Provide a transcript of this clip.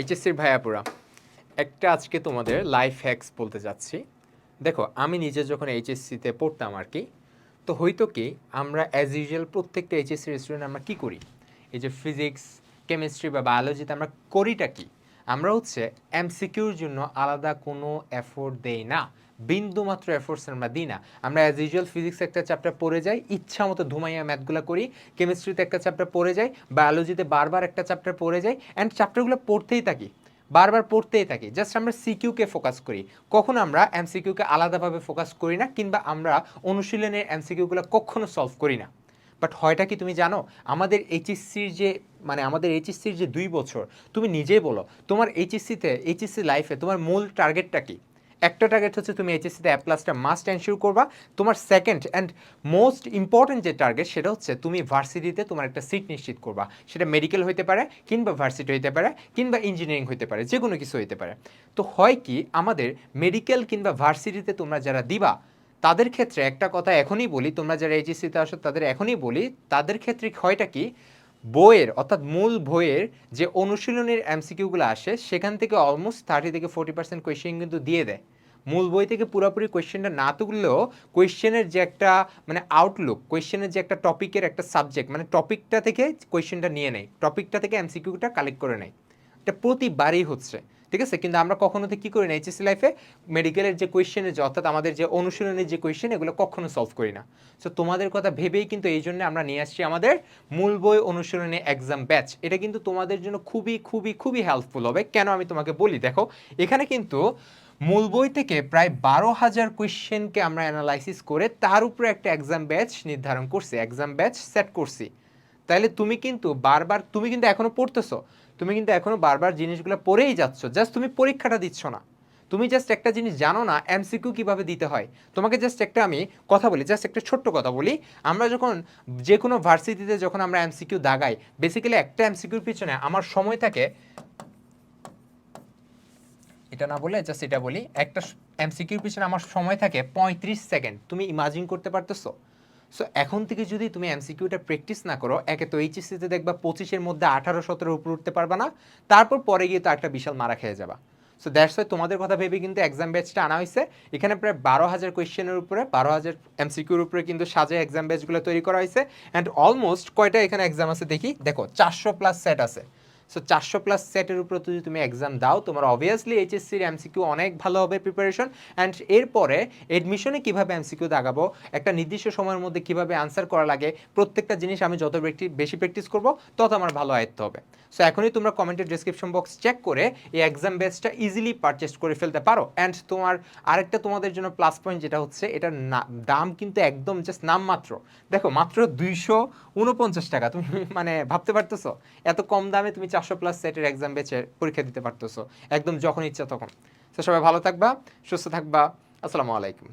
এইচএসসির ভাইয়াপুরা, একটা আজকে তোমাদের লাইফ হ্যাক্স বলতে যাচ্ছি। দেখো, আমি নিজে যখন এইচএসসিতে পড়তাম আর কি, তো হয়তো কি, আমরা অ্যাজ ইউজুয়াল প্রত্যেকটা এইচএসসি স্টুডেন্ট আমরা কী করি? এই যে ফিজিক্স কেমিস্ট্রি বা বায়োলজিতে আমরা করিটা কি? আমরা হচ্ছে এমসিকিউর জন্য আলাদা কোনো এফোর্ট দেই না। বিন্দু মাত্র এফোর্টস আমরা দিই না। আমরা অ্যাজ ইউজুয়াল ফিজিক্স একটা চ্যাপ্টার পড়ে যাই, ইচ্ছা মতো ধুমাইয়া ম্যাথগুলো করি কেমিস্ট্রিতে একটা চ্যাপ্টার পড়ে যাই বায়োলজিতে বারবার একটা চ্যাপ্টার পড়ে যাই অ্যান্ড চ্যাপ্টারগুলো পড়তেই থাকি। বারবার পড়তেই থাকি। জাস্ট আমরা সিকিউকে ফোকাস করি। কখনো আমরা এমসিকিউকে আলাদাভাবে ফোকাস করি না, কিংবা আমরা অনুশীলনের এমসিকিউগুলো কখনো সলভ করি না। বাট হয়টা কি তুমি জানো? আমাদের এইচএসসির যে মানে আমাদের এইচএসসির যে দুই বছর, তুমি নিজেই বলো, তোমার এইচএসসিতে, এইচএসসি লাইফে তোমার মূল টার্গেটটা কি? একটা টার্গেট হচ্ছে তুমি এইচএসসিতে অ্যাপ প্লাসটা মাস্ট এনশিওর করবা। তোমার সেকেন্ড অ্যান্ড মোস্ট ইম্পর্টেন্ট যে টার্গেট সেটা হচ্ছে তুমি ভার্সিটিতে তোমার একটা সিট নিশ্চিত করবা। সেটা মেডিকেল হইতে পারে কিংবা ভার্সিটি হইতে পারে কিংবা ইঞ্জিনিয়ারিং হইতে পারে যে কোনো কিছু হইতে পারে। তো হয় কি আমাদের মেডিকেল কিংবা ভার্সিটিতে তোমরা যারা দিবা তাদের ক্ষেত্রে একটা কথা এখনই বলি, তোমরা যারা এইচএসসিতে আসো তাদের এখনই বলি, তাদের ক্ষেত্রে হয়টা কি? বইয়ের, অর্থাৎ মূল বইয়ের যে অনুশীলনের এমসিকিউগুলো আসে, সেখান থেকে অলমোস্ট থার্টি থেকে ফোর্টি পার্সেন্ট কোয়েশ্চেন কিন্তু দিয়ে দেয়। মূল বই থেকে পুরোপুরি কোয়েশ্চেনটা না তুললেও কোয়েশ্চেনের যে একটা মানে আউটলুক কোয়েশ্চেনের যে একটা টপিকের একটা সাবজেক্ট মানে টপিকটা থেকে কোয়েশ্চেনটা নিয়ে নেয় টপিকটা থেকে এমসিকিউটা কালেক্ট করে নেয়। এটা প্রতিবারই হচ্ছে। ঠিক আছে? কিন্তু আমরা কখনো তো কী করি না? এইচএসসি লাইফে মেডিকেলের যে কোয়েশ্চেনের যে, অর্থাৎ আমাদের যে অনুশীলনের যে কোয়েশ্চেন এগুলো কখনো সলভ করি না। সো তোমাদের কথা ভেবেই কিন্তু এই জন্য আমরা নিয়ে আসছি আমাদের মূল বই অনুশীলনে এক্সাম ব্যাচ এটা কিন্তু তোমাদের জন্য খুবই খুবই খুবই হেল্পফুল হবে। কেন আমি তোমাকে বলি? দেখো, এখানে কিন্তু মূল বই থেকে প্রায় বারো হাজার কোয়েশ্চেনকে আমরা অ্যানালাইসিস করে তার উপরে একটা এক্সাম ব্যাচ নির্ধারণ করছি এক্সাম ব্যাচ সেট করছি। তাহলে তুমি কিন্তু বারবার, তুমি কিন্তু এখনও পড়তেছো, তুমি কিন্তু এখনও বারবার জিনিসগুলো পড়েই যাচ্ছ জাস্ট তুমি পরীক্ষাটা দিচ্ছ না। তুমি জাস্ট একটা জিনিস জানো না এমসিকিউ কীভাবে দিতে হয়। তোমাকে জাস্ট একটা আমি কথা বলি জাস্ট একটা ছোট্ট কথা বলি। আমরা যখন যে কোনো ভার্সিটিতে যখন আমরা এমসিকিউ দাগাই বেসিক্যালি একটা এমসিকিউর পিছনে আমার সময় থাকে, এটা না বলে জাস্ট এটা বলি, একটা এমসিকিউর পিছনে আমার সময় থাকে পঁয়ত্রিশ সেকেন্ড। তুমি ইমাজিন করতে পারতেছো? সো এখন থেকে যদি তুমি এমসিকিউটা প্র্যাকটিস না করো, একে তো এইচএসসিতে দেখবা পঁচিশের মধ্যে আঠারো, সতেরো উপরে উঠতে পারবা না। তারপর পরে গিয়ে তো একটা বিশাল মারা খেয়ে যাবা। সো দ্যাটস ওয়াই তোমাদের কথা ভেবে কিন্তু এক্সাম ব্যাচটা আনা হয়েছে। এখানে প্রায় বারো হাজার কোয়েশ্চেনের উপরে, বারো হাজার এমসিকিউর উপরে কিন্তু সাজে এক্সাম ব্যাচগুলো তৈরি করা হয়েছে। অ্যান্ড অলমোস্ট কয়টা এখানে এক্সাম আছে দেখি? দেখো, চারশো প্লাস সেট আছে। সো চারশো প্লাস সেটের উপরে যদি তুমি এক্সাম দাও, তোমার অবভিয়াসলি এইচএসসির এমসিকিউ অনেক ভালো হবে প্রিপারেশন অ্যান্ড এরপরে এডমিশনে কীভাবে এমসিকিউ দাগাবো? একটা নির্দিষ্ট সময়ের মধ্যে কীভাবে আনসার করা লাগে? প্রত্যেকটা জিনিস আমি যত বেশি বেশি প্র্যাকটিস করব, তত আমার ভালো আয়ত্ত হবে। সো এখনই তোমরা কমেন্টের ডিসক্রিপশন বক্স চেক করে এই এক্সাম বেসটা ইজিলি পারচেস করে ফেলতে পারো। অ্যান্ড তোমার আরেকটা তোমাদের জন্য প্লাস পয়েন্ট যেটা হচ্ছে, এটার দাম কিন্তু একদম জাস্ট নাম মাত্র। দেখো, মাত্র দুইশো উনপঞ্চাশ টাকা। তুমি মানে ভাবতে পারতেছো? এত কম দামে তুমি চারশো প্লাস সেটের এক্সাম বেচে পরীক্ষা দিতে পারতেছো। একদম যখন ইচ্ছা তখন। তো সবাই ভালো থাকবা, সুস্থ থাকবা। আসসালামু আলাইকুম।